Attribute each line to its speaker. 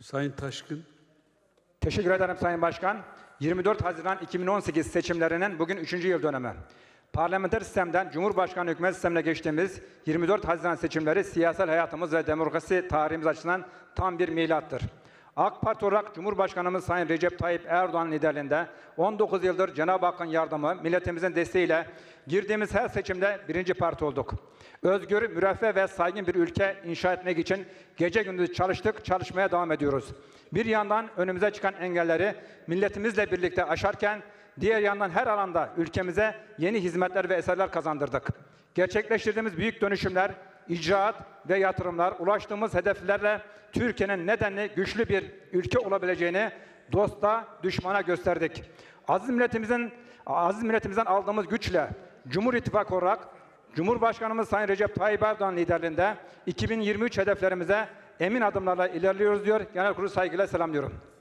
Speaker 1: Sayın Taşkın.
Speaker 2: Teşekkür ederim Sayın Başkan. 24 Haziran 2018 seçimlerinin bugün 3. yıl dönemi. Parlamenter sistemden Cumhurbaşkanı hükümet sistemine geçtiğimiz 24 Haziran seçimleri siyasal hayatımız ve demokrasi tarihimiz açısından tam bir milattır. AK Parti olarak Cumhurbaşkanımız Sayın Recep Tayyip Erdoğan liderliğinde 19 yıldır Cenab-ı Hakk'ın yardımı, milletimizin desteğiyle girdiğimiz her seçimde birinci parti olduk. Özgür, müreffeh ve saygın bir ülke inşa etmek için gece gündüz çalıştık, çalışmaya devam ediyoruz. Bir yandan önümüze çıkan engelleri milletimizle birlikte aşarken diğer yandan her alanda ülkemize yeni hizmetler ve eserler kazandırdık. Gerçekleştirdiğimiz büyük dönüşümler, icraat ve yatırımlar ulaştığımız hedeflerle Türkiye'nin nedenli güçlü bir ülke olabileceğini dosta, düşmana gösterdik. Aziz milletimizin aziz milletimizden aldığımız güçle Cumhur İttifakı olarak Cumhurbaşkanımız Sayın Recep Tayyip Erdoğan liderliğinde 2023 hedeflerimize emin adımlarla ilerliyoruz diyor. Genel kurulu saygıyla selamlıyorum.